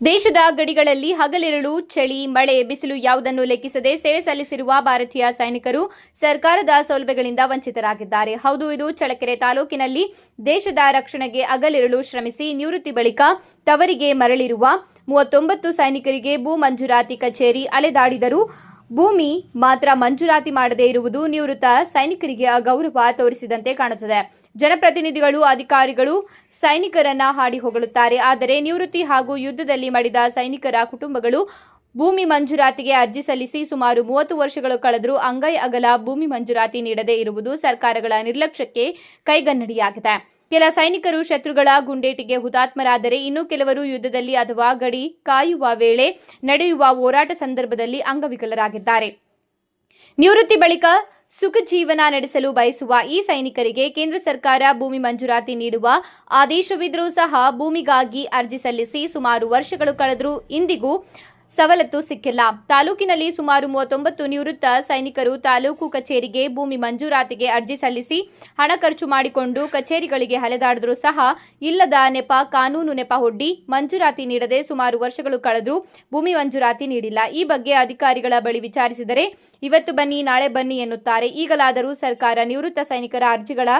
ದೇಶದ ಗಡಿಗಳಲ್ಲಿ ಹಗಲಿರುಳು, ಚಳಿ, ಮಳೆ, ಬಿಸಿಲು ಯಾವುದನ್ನು ಲೆಕ್ಕಿಸದೆ ಸೇವೆ ಸಲ್ಲಿಸಿರುವ ಭಾರತೀಯ ಸೈನಿಕರು ಸರ್ಕಾರದ ಸೌಲಭ್ಯಗಳಿಂದ ವಂಚಿತರಾಗಿದ್ದಾರೆ. ಹೌದು, ಇದು ಚಳಕೆರೆ ತಾಲೂಕಿನಲ್ಲಿ ದೇಶದ ರಕ್ಷಣೆಗೆ ಹಗಲಿರುಳು ಶ್ರಮಿಸಿ ನಿವೃತ್ತಿ ಬಳಿಕ ತವರಿಗೆ ಮರಳಿರುವ ಮೂವತ್ತೊಂಬತ್ತು ಸೈನಿಕರಿಗೆ ಭೂ ಮಂಜೂರಾತಿ ಕಚೇರಿ ಅಲೆದಾಡಿದರೂ ಭೂಮಿ ಮಾತ್ರ ಮಂಜೂರಾತಿ ಮಾಡದೇ ಇರುವುದು ನಿವೃತ್ತ ಸೈನಿಕರಿಗೆ ಅಗೌರವ ತೋರಿಸಿದಂತೆ ಕಾಣುತ್ತದೆ. ಜನಪ್ರತಿನಿಧಿಗಳು, ಅಧಿಕಾರಿಗಳು ಸೈನಿಕರನ್ನ ಹಾಡಿ ಹೊಗಳುತ್ತಾರೆ. ಆದರೆ ನಿವೃತ್ತಿ ಹಾಗೂ ಯುದ್ಧದಲ್ಲಿ ಮಡಿದ ಸೈನಿಕರ ಕುಟುಂಬಗಳು ಭೂಮಿ ಮಂಜೂರಾತಿಗೆ ಅರ್ಜಿ ಸಲ್ಲಿಸಿ ಸುಮಾರು ಮೂವತ್ತು ವರ್ಷಗಳು ಕಳೆದರೂ ಅಂಗೈ ಅಗಲ ಭೂಮಿ ಮಂಜೂರಾತಿ ನೀಡದೇ ಇರುವುದು ಸರ್ಕಾರಗಳ ನಿರ್ಲಕ್ಷ್ಯಕ್ಕೆ ಕೈಗನ್ನಡಿಯಾಗಿದೆ. ಕೆಲ ಸೈನಿಕರು ಶತ್ರುಗಳ ಗುಂಡೇಟಿಗೆ ಹುತಾತ್ಮರಾದರೆ ಇನ್ನು ಕೆಲವರು ಯುದ್ಧದಲ್ಲಿ ಅಥವಾ ಗಡಿ ಕಾಯುವ ವೇಳೆ ನಡೆಯುವ ಹೋರಾಟ ಸಂದರ್ಭದಲ್ಲಿ ಅಂಗವಿಕಲರಾಗಿದ್ದಾರೆ. ನಿವೃತ್ತಿ ಬಳಿಕ ಸುಖ ಜೀವನ ನಡೆಸಲು ಬಯಸುವ ಈ ಸೈನಿಕರಿಗೆ ಕೇಂದ್ರ ಸರ್ಕಾರ ಭೂಮಿ ಮಂಜೂರಾತಿ ನೀಡುವ ಆದೇಶವಿದ್ದರೂ ಸಹ ಭೂಮಿಗಾಗಿ ಅರ್ಜಿ ಸಲ್ಲಿಸಿ ಸುಮಾರು ವರ್ಷಗಳು ಕಳೆದರೂ ಇಂದಿಗೂ ಸವಲತ್ತು ಸಿಕ್ಕಿಲ್ಲ. ತಾಲೂಕಿನಲ್ಲಿ ಸುಮಾರು ಮೂವತ್ತೊಂಬತ್ತು ನಿವೃತ್ತ ಸೈನಿಕರು ತಾಲೂಕು ಕಚೇರಿಗೆ ಭೂಮಿ ಮಂಜೂರಾತಿಗೆ ಅರ್ಜಿ ಸಲ್ಲಿಸಿ ಹಣ ಖರ್ಚು ಮಾಡಿಕೊಂಡು ಕಚೇರಿಗಳಿಗೆ ಅಲೆದಾಡಿದರೂ ಸಹ ಇಲ್ಲದ ನೆಪ ಕಾನೂನು ನೆಪ ಹೊಡ್ಡಿ ಮಂಜೂರಾತಿ ನೀಡದೆ ಸುಮಾರು ವರ್ಷಗಳು ಕಳೆದರೂ ಭೂಮಿ ಮಂಜೂರಾತಿ ನೀಡಿಲ್ಲ. ಈ ಬಗ್ಗೆ ಅಧಿಕಾರಿಗಳ ಬಳಿ ವಿಚಾರಿಸಿದರೆ, ಇವತ್ತು ಬನ್ನಿ, ನಾಳೆ ಬನ್ನಿ ಎನ್ನುತ್ತಾರೆ. ಈಗಲಾದರೂ ಸರ್ಕಾರ ನಿವೃತ್ತ ಸೈನಿಕರ ಅರ್ಜಿಗಳ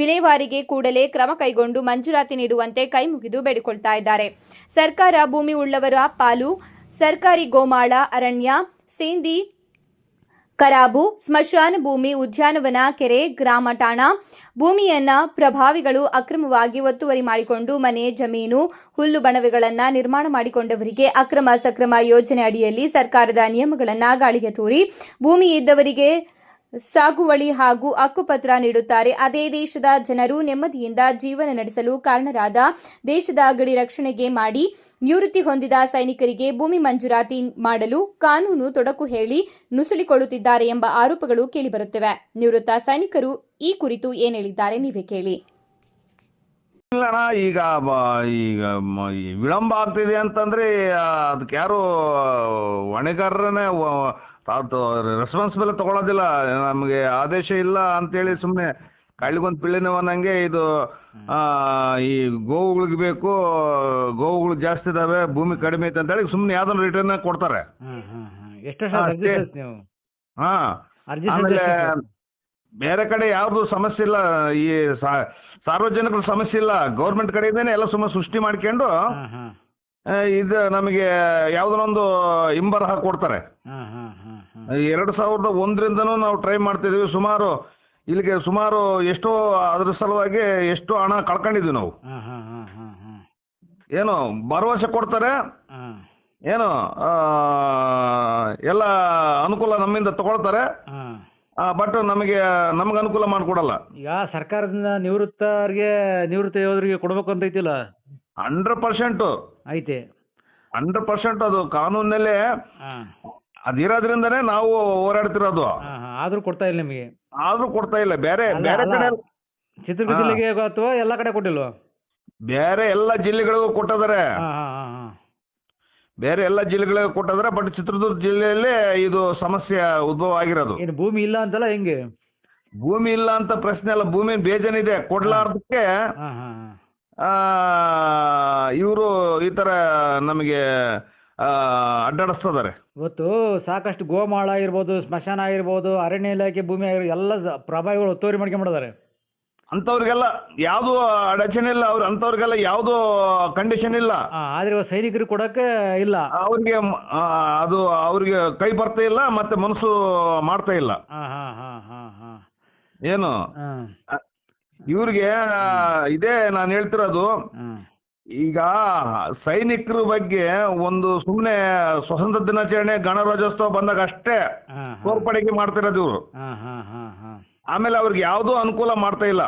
ವಿಲೇವಾರಿಗೆ ಕೂಡಲೇ ಕ್ರಮ ಕೈಗೊಂಡು ಮಂಜೂರಾತಿ ನೀಡುವಂತೆ ಕೈಮುಗಿದು ಬೇಡಿಕೊಳ್ತಾ ಇದ್ದಾರೆ. ಸರ್ಕಾರ ಭೂಮಿ ಉಳ್ಳವರ ಪಾಲು ಸರ್ಕಾರಿ ಗೋಮಾಳ, ಅರಣ್ಯ, ಸೇಂದಿ, ಕರಾಬು, ಸ್ಮಶಾನ ಭೂಮಿ, ಉದ್ಯಾನವನ, ಕೆರೆ, ಗ್ರಾಮ ಠಾಣ ಭೂಮಿಯನ್ನ ಪ್ರಭಾವಿಗಳು ಅಕ್ರಮವಾಗಿ ಒತ್ತುವರಿ ಮಾಡಿಕೊಂಡು ಮನೆ, ಜಮೀನು, ಹುಲ್ಲು ಬಣವೆಗಳನ್ನು ನಿರ್ಮಾಣ ಮಾಡಿಕೊಂಡವರಿಗೆ ಅಕ್ರಮ ಸಕ್ರಮ ಯೋಜನೆ ಅಡಿಯಲ್ಲಿ ಸರ್ಕಾರದ ನಿಯಮಗಳನ್ನು ಗಾಳಿಗೆ ತೂರಿ ಭೂಮಿ ಇದ್ದವರಿಗೆ ಸಾಗುವಳಿ ಹಾಗೂ ಹಕ್ಕುಪತ್ರ ನೀಡುತ್ತಾರೆ. ಅದೇ ದೇಶದ ಜನರು ನೆಮ್ಮದಿಯಿಂದ ಜೀವನ ನಡೆಸಲು ಕಾರಣರಾದ ದೇಶದ ಗಡಿ ರಕ್ಷಣೆಗೆ ಮಾಡಿ ನಿವೃತ್ತಿ ಹೊಂದಿದ ಸೈನಿಕರಿಗೆ ಭೂಮಿ ಮಂಜೂರಾತಿ ಮಾಡಲು ಕಾನೂನು ತೊಡಕು ಹೇಳಿ ನುಸುಳಿಕೊಳ್ಳುತ್ತಿದ್ದಾರೆ ಎಂಬ ಆರೋಪಗಳು ಕೇಳಿಬರುತ್ತಿವೆ. ನಿವೃತ್ತ ಸೈನಿಕರು ಈ ಕುರಿತು ಏನ್ ಹೇಳಿದ್ದಾರೆ ನೀವೇ ಕೇಳಿ. ಇಲ್ಲಣ್ಣ ಈಗ ಈಗ ವಿಳಂಬ ಆಗ್ತಿದೆ ಅಂತಂದ್ರೆ ಅದಕ್ಕೆ ಯಾರು ಹೊಣೆಗಾರರನ್ನೇ ರೆಸ್ಪಾನ್ಸಿಬಲ್ ತಗೊಳೋದಿಲ್ಲ. ನಮಗೆ ಆದೇಶ ಇಲ್ಲ ಅಂತೇಳಿ ಸುಮ್ಮನೆ ಕಳ್ಳಿಗೊಂದು ಪಿಳ್ಳಿನವ ಅನ್ನಂಗೆ ಇದು ಆ, ಈ ಗೋವುಗಳಿಗೆ ಬೇಕು ಗೋವುಗಳು ಜಾಸ್ತಿ ಇದಾವೆ ಭೂಮಿ ಕಡಿಮೆ ಐತೆ ಅಂತೇಳಿ ಸುಮ್ಮನೆ ಯಾವ್ದೊಂದು ರಿಟರ್ನ್ ಕೊಡ್ತಾರೆ. ಹಾಂ. ಆಮೇಲೆ ಬೇರೆ ಕಡೆ ಯಾವ್ದು ಸಮಸ್ಯೆ ಇಲ್ಲ. ಈ ಸಾರ್ವಜನಿಕರ ಸಮಸ್ಯೆ ಇಲ್ಲ. ಗೌರ್ಮೆಂಟ್ ಕಡೆಯಿಂದನೇ ಎಲ್ಲ ಸುಮ್ಮನೆ ಸೃಷ್ಟಿ ಮಾಡ್ಕೊಂಡು ಇದು ನಮಗೆ ಯಾವುದನ್ನೊಂದು ಇಂಬರಹ ಕೊಡ್ತಾರೆ. ಎರಡು ಸಾವಿರದ ಒಂದರಿಂದನೂ ನಾವು ಟ್ರೈ ಮಾಡ್ತಿದ್ದೀವಿ ಸುಮಾರು ಇಲ್ಲಿಗೆ ಸುಮಾರು ಎಷ್ಟೋ ಅದ್ರ ಸಲುವಾಗಿ ಎಷ್ಟೋ ಹಣ ಕಳ್ಕೊಂಡಿದ್ವಿ ನಾವು. ಹಾಂ ಹಾಂ ಹಾಂ ಹಾಂ ಹಾಂ. ಏನು ಭರವಸೆ ಕೊಡ್ತಾರೆ? ಏನು ಎಲ್ಲ ಅನುಕೂಲ ನಮ್ಮಿಂದ ತಗೊಳ್ತಾರೆ. ಹಾಂ. ಬಟ್ ನಮಗೆ ನಮ್ಗೆ ಅನುಕೂಲ ಮಾಡಿಕೊಡಲ್ಲ. ಈಗ ಸರ್ಕಾರದಿಂದ ನಿವೃತ್ತರಿಗೆ ನಿವೃತ್ತ ಯೋಧರಿಗೆ ಕೊಡ್ಬೇಕು ಅಂತ ಐತಿಲ್ಲ? ಹಂಡ್ರೆಡ್ ಪರ್ಸೆಂಟು ಐತೆ. ಹಂಡ್ರೆಡ್ ಪರ್ಸೆಂಟ್ ಅದು ಕಾನೂನಿನಲ್ಲೇ ಹಾಂ. ಅದಿರೋದ್ರಿಂದನೇ ನಾವು ಹೋರಾಡ್ತಿರೋದು. ಆದ್ರೂ ಕೊಡ್ತಾ ಇಲ್ಲ ನಿಮಗೆ? ಆದ್ರೂ ಕೊಡ್ತಾ ಇಲ್ಲ ಬೇರೆ ಅಲ್ಲ, ಬೇರೆ ಅಲ್ಲ. ಕಡೆ ಚಿತ್ರದುರ್ಗ ಹಾ. ಜಿಲ್ಲೆಗೆ ಅಥವಾ ಎಲ್ಲ ಕಡೆ ಕೊಟ್ಟಿಲ್ವಾ? ಬೇರೆ ಎಲ್ಲ ಜಿಲ್ಲೆಗಳಿಗೂ ಕೊಟ್ಟಿದ್ದಾರೆ ಹಾಂ ಹಾಂ ಹಾಂ ಹಾಂ. ಬೇರೆ ಎಲ್ಲ ಜಿಲ್ಲೆಗಳಿಗೂ ಕೊಟ್ಟಿದ್ದಾರೆ ಬಟ್ ಚಿತ್ರದುರ್ಗ ಜಿಲ್ಲೆಯಲ್ಲಿ ಇದು ಸಮಸ್ಯೆ ಉದ್ಭವ ಆಗಿರೋದು. ಏನು ಭೂಮಿ ಇಲ್ಲ ಅಂತಲ್ಲ ಹೆಂಗೆ? ಭೂಮಿ ಇಲ್ಲ ಅಂತ ಪ್ರಶ್ನೆ ಅಲ್ಲ ಭೂಮಿ ಬೇಜನಿದೆ? ಕೊಡ್ಲಾರ್ದಕ್ಕೆ ಹಾಂ ಹಾಂ ಹಾಂ. ಇವರು ಈ ತರ ನಮಗೆ ಆ, ಅಡ್ಡಾಡಿಸ್ತಿದ್ದಾರೆ. ಇವತ್ತು ಸಾಕಷ್ಟು ಗೋಮಾಳ ಆಗಿರ್ಬೋದು ಸ್ಮಶಾನ ಆಗಿರ್ಬೋದು ಅರಣ್ಯ ಇಲಾಖೆ ಭೂಮಿ ಆಗಿರ್ಬೋದು ಎಲ್ಲ ಸ- ಪ್ರಭಾವಿಗಳು ಒತ್ತುವರಿ ಮಾಡ್ಕೊಂಬಿಡಿದಾರೆ ಅಂಥವ್ರಿಗೆಲ್ಲ ಯಾವುದು ಅಡಚಣೆ ಇಲ್ಲ ಅವ್ರು ಅಂಥವ್ರಿಗೆಲ್ಲ ಯಾವುದು ಕಂಡೀಷನ್ ಇಲ್ಲ. ಆದ್ರೆ ಸೈನಿಕರು ಇವಾಗ ಕೊಡೋಕ್ಕೆ ಇಲ್ಲ. ಅವ್ರಿಗೆ ಮ- ಆ, ಅದು ಅವ್ರಿಗೆ ಕೈ ಬರ್ತಾ ಇಲ್ಲ ಮತ್ತೆ ಮನಸ್ಸು ಮಾಡ್ತಾ ಇಲ್ಲ. ಹಾಂ ಹಾಂ ಹಾಂ ಹಾಂ ಹಾಂ. ಏನು? ಇವ್ರಿಗೆ ಆ, ಇದೇ ನಾನು ಹೇಳ್ತಿರೋದು. ಹಾಂ. ಈಗ ಸೈನಿಕರ ಬಗ್ಗೆ ಒಂದು ಸುಮ್ಮನೆ ಸ್ವತಂತ್ರ ದಿನಾಚರಣೆ ಗಣರಾಜ್ಯೋತ್ಸವ ಬಂದಾಗ ಅಷ್ಟೇ ಕೋರ್ಪಡೆಗೆ ತೋರ್ಪಡಿಕೆ ಮಾಡ್ತಿರೋದು ಇವರು. ಆಮೇಲೆ ಅವ್ರಿಗೆ ಯಾವುದೂ ಅನುಕೂಲ ಮಾಡ್ತಾ ಇಲ್ಲ.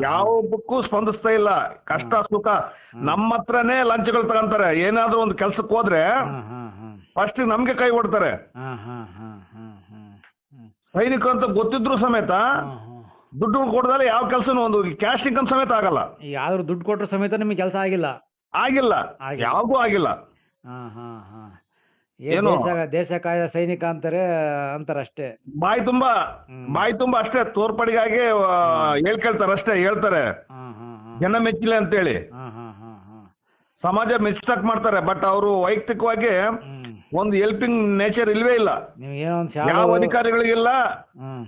ಯಾವಕ್ಕೂ ಸ್ಪಂದಿಸ್ತಾ ಇಲ್ಲ. ಕಷ್ಟ ಸುಖ. ನಮ್ಮ ಹತ್ರನೇ ಲಂಚಗಳು ತಗೊಂತಾರೆ. ಏನಾದ್ರೂ ಒಂದು ಕೆಲ್ಸಕ್ಕೆ ಹೋದ್ರೆ ಫಸ್ಟ್ ನಮ್ಗೆ ಕೈ ಕೊಡ್ತಾರೆ ಸೈನಿಕರು ಅಂತ ಗೊತ್ತಿದ್ರು ಸಮೇತ ದುಡ್ಡು ಕೊಡದಲ್ಲ ಯಾವ ಕೆಲಸನೂ ಒಂದು ಕ್ಯಾಶ್ ಇನ್ಕಮ್ ಸಮೇತ ಆಗಲ್ಲ. ಯಾರು ಯಾವ್ದಾದ್ರು ದುಡ್ಡು ಕೊಟ್ಟರು ಸಮೇತ ನಿಮಗೆ ಕೆಲಸ ಆಗಿಲ್ಲ. ಆಗಿಲ್ಲ. ಯಾವಾಗೂ ಯಾವ್ದೂ ಆಗಿಲ್ಲ. ಹಾಂ ಹಾಂ ಹಾಂ. ಏನು? ದೇಶ ದೇಶ ಕಾಯ ಸೈನಿಕ ಅಂತಾರೆ ಅಂತಾರೆ ಅಷ್ಟೇ ಬಾಯಿ ತುಂಬಾ ಹ್ಮ್. ಬಾಯಿ ತುಂಬಾ ಅಷ್ಟೇ ತೋರ್ಪಡಿಗಾಗಿ ಆ, ಹೇಳ್ಕೇಳ್ತಾರೆ ಅಷ್ಟೇ ಹೇಳ್ತಾರೆ. ಹಾಂ ಹಾಂ ಹಾಂ. ಜನ ಮೆಚ್ಚಿಲ್ಲ ಅಂತೇಳಿ. ಹಾಂ ಹಾಂ ಹಾಂ ಹಾಂ. ಸಮಾಜ ಮಿಸ್ಟಕ್ ಮಾಡ್ತಾರೆ ಬಟ್ ಅವರು ವೈಯಕ್ತಿಕವಾಗಿ ಒಂದು ಹೆಲ್ಪಿಂಗ್ ನೇಚರ್ ಇಲ್ವೇ ಇಲ್ಲ. ನೀವು ಏನೋ ಒಂದು ಯಾವ ಶಾಲು ಅಧಿಕಾರಿಗಳಿಗಿಲ್ಲ. ಹ್ಮ್.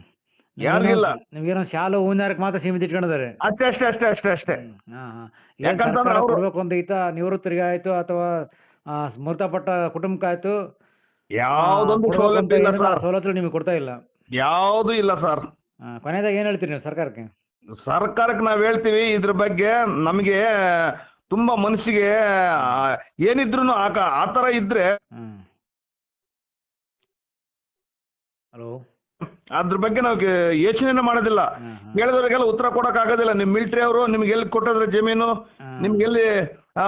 ಯಾರಿಗಿಲ್ಲ. ನಿಮ್ಗೇನೋ ಶಾಲು ಹೂವಿನಾರಕ್ಕೆ ಮಾತ್ರ ಸೀಮಿತ ಇಟ್ಕೊಂಡಿದ್ದಾರೆ. ಅಷ್ಟೇ ಅಷ್ಟೇ ಅಷ್ಟೇ ಅಷ್ಟೇ ಅಷ್ಟೇ. ಯಾಕಂತಂದ್ರೆ ಅವ್ರು- ಕೊಡ್ಬೇಕು ಅಂತ ಈತ ನಿವೃತ್ತರಿಗೆ ಆಯ್ತು ಅಥವಾ ಮೃತಪಟ್ಟ ಕುಟುಂಬಕ್ಕೆ ಆಯ್ತು ಯಾವುದೊಂದು ಸೌಲಭ್ಯ ಇಲ್ಲ ಸರ್. ಸವಲತ್ತು ನಿಮಗೆ ಕೊಡ್ತಾ ಇಲ್ಲ. ಯಾವುದು ಇಲ್ಲ ಸರ್. ಕೊನೆಯದಾಗ ಏನು ಹೇಳ್ತೀರಿ ನೀವು ಸರ್ಕಾರಕ್ಕೆ? ಸರ್ಕಾರಕ್ಕೆ ನಾವ್ ಹೇಳ್ತೀವಿ ಇದ್ರ ಬಗ್ಗೆ ನಮಗೆ ತುಂಬಾ ಮನಸ್ಸಿಗೆ ಏನಿದ್ರು ಆ ತರ ಇದ್ರೆ ಹಲೋ? ಅದ್ರ ಬಗ್ಗೆ ನಾವು ಯೋಚನೆ ಮಾಡೋದಿಲ್ಲ. ಕೇಳಿದವರಿಗೆಲ್ಲ ಉತ್ತರ ಕೊಡಕ್ ಆಗೋದಿಲ್ಲ ನಿಮ್ಮ ಮಿಲಿಟರಿ ಅವರು ನಿಮ್ಗೆ ಎಲ್ಲಿ ಕೊಟ್ಟಿದ್ರೆ ಜಮೀನು ನಿಮ್ಗೆ ಎಲ್ಲಿ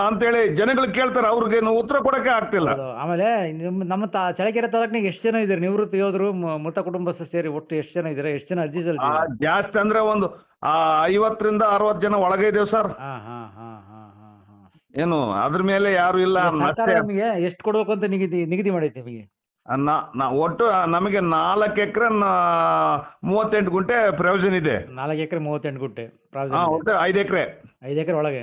ಅಂತೇಳಿ ಜನಗಳು ಕೇಳ್ತಾರೆ. ಅವ್ರಿಗೆ ನಾವು ಉತ್ತರ ಕೊಡಕ್ಕೆ ಆಗ್ತಿಲ್ಲ. ಆಮೇಲೆ ನಿಮ್ಮ ನಮ್ಮ ತಾ ಚಳ್ಳಕೆರೆ ತಾಲೂಕಿನಾಗ ಎಷ್ಟು ಜನ ಇದ್ದೀರಿ? ನಿವೃತ್ತ ಯೋಧರು ಮ- ಮೃತ ಕುಟುಂಬಸ್ಥ ಸೇರಿ ಒಟ್ಟು ಎಷ್ಟು ಜನ ಇದ್ದೀರಾ? ಎಷ್ಟು ಜನ ಅರ್ಜಿ ಆ, ಸಲ್ಲಿಸಿದ್ದೀರಾ ಜಾಸ್ತಿ ಅಂದ್ರೆ ಒಂದು ಆ, ಐವತ್ತರಿಂದ ಅರವತ್ತು ಜನ ಒಳಗೆ ಇದೇವ್ ಸರ್. ಹಾಂ ಹಾಂ ಹಾಂ ಹಾಂ ಹಾಂ ಹಾಂ. ಏನು ಅದ್ರ ಮೇಲೆ ಯಾರು ಇಲ್ಲ. ಸರ್ಕಾರ ಮತ್ತೆ ನಮಗೆ ಎಷ್ಟು ಕೊಡ್ಬೇಕು ಅಂತ ನಿಗದಿ ನಿಗದಿ ಮಾಡೈತೆ ನಿಮಗೆ? ನಾ- ನಾ ಒಟ್ಟು ನಮಗೆ ನಾಲ್ಕು ಎಕರೆ ಮೂವತ್ತೆಂಟು ಗುಂಟೆ ಪ್ರಯೋಜನ ಇದೆ. ನಾಲ್ಕು ಎಕರೆ ಮೂವತ್ತೆಂಟು ಗುಂಟೆ ಹಾ ಒಟ್ಟು ಐದು ಎಕರೆ. ಐದು ಎಕರೆ ಒಳಗೆ.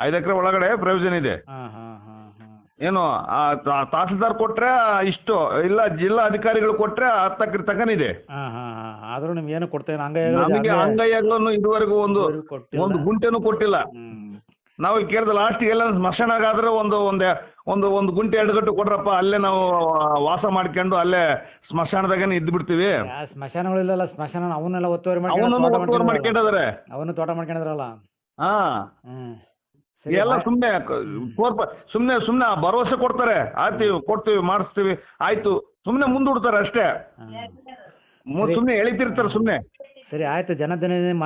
ಐದು ಎಕರೆ ಒಳಗಡೆ ಪ್ರಯೋಜನ ಇದೆ. ಹಾಂ ಹಾಂ ಹಾಂ ಹಾಂ. ಏನು ಆ ತಹಸೀಲ್ದಾರ್ ಕೊಟ್ರೆ ಇಷ್ಟು ಇಲ್ಲ ಜಿಲ್ಲಾ ಅಧಿಕಾರಿಗಳು ಕೊಟ್ರೆ ಹತ್ತಕ್ಕೆ ಎಕರೆ ತಕನಿದೆ ಹಾಂ ಹಾಂ ಹಾಂ ಆದರೂ ನಿಮ್ಗೆ ಏನು ಕೊಡ್ತೇನೆ ಹಂಗೆ ನಮಗೆ ಅಂಗೈಯಾಗ್ಲೂ ಇದುವರೆಗೂ ಒಂದು ಒಂದು ಗುಂಟೆನೂ ಕೊಟ್ಟಿಲ್ಲ. ನಾವು ಕೇಳಿದ ಲಾಸ್ಟಿಗೆ ಎಲ್ಲ ಸ್ಮಶಾನಾಗಾದ್ರೆ ಒಂದು ಒಂದು ಒಂದು ಒಂದು ಗುಂಟೆ ಎರಡು ಗಂಟೆ ಕೊಡ್ರಪ್ಪ ಅಲ್ಲೇ ನಾವು ವಾಸ ಮಾಡ್ಕೊಂಡು ಅಲ್ಲೇ ಸ್ಮಶಾನದಾಗನೆ ಇದ್ದು ಬಿಡ್ತೀವಿ. ಸ್ಮಶಾನಗಳು ಸ್ಮಶಾನಗಳಿಲ್ಲಲ್ಲ ಸ್ಮಶಾನ ಅವನ್ನೆಲ್ಲ ಒತ್ತುವರಿ ಅವನನ್ನು ಮಾಡ್ಕೊಂಡು ಒತ್ತುವರಿ ಮಾಡ್ಕೊಂಡಿದ್ದಾರೆ. ಅವನು ತೋಟ ಮಾಡ್ಕೊಂಡಿದ್ರಲ್ಲ ಹಾ. ಎಲ್ಲ ಸುಮ್ಮನೆ ಕೋರ್ಪ ಸುಮ್ಮನೆ ಸುಮ್ಮನೆ ಭರವಸೆ ಕೊಡ್ತಾರೆ. ಆಯ್ತೀವಿ ಕೊಡ್ತೀವಿ ಮಾಡಿಸ್ತೀವಿ ಆಯ್ತು. ಸುಮ್ಮನೆ ಮುಂದೂಡ್ತಾರೆ ಅಷ್ಟೇ. ಸುಮ್ಮನೆ ಎಳಿತಿರ್ತಾರೆ ಸುಮ್ಮನೆ ಸರಿ ಆಯ್ತು ಜನ ಮಾಹಿತಿ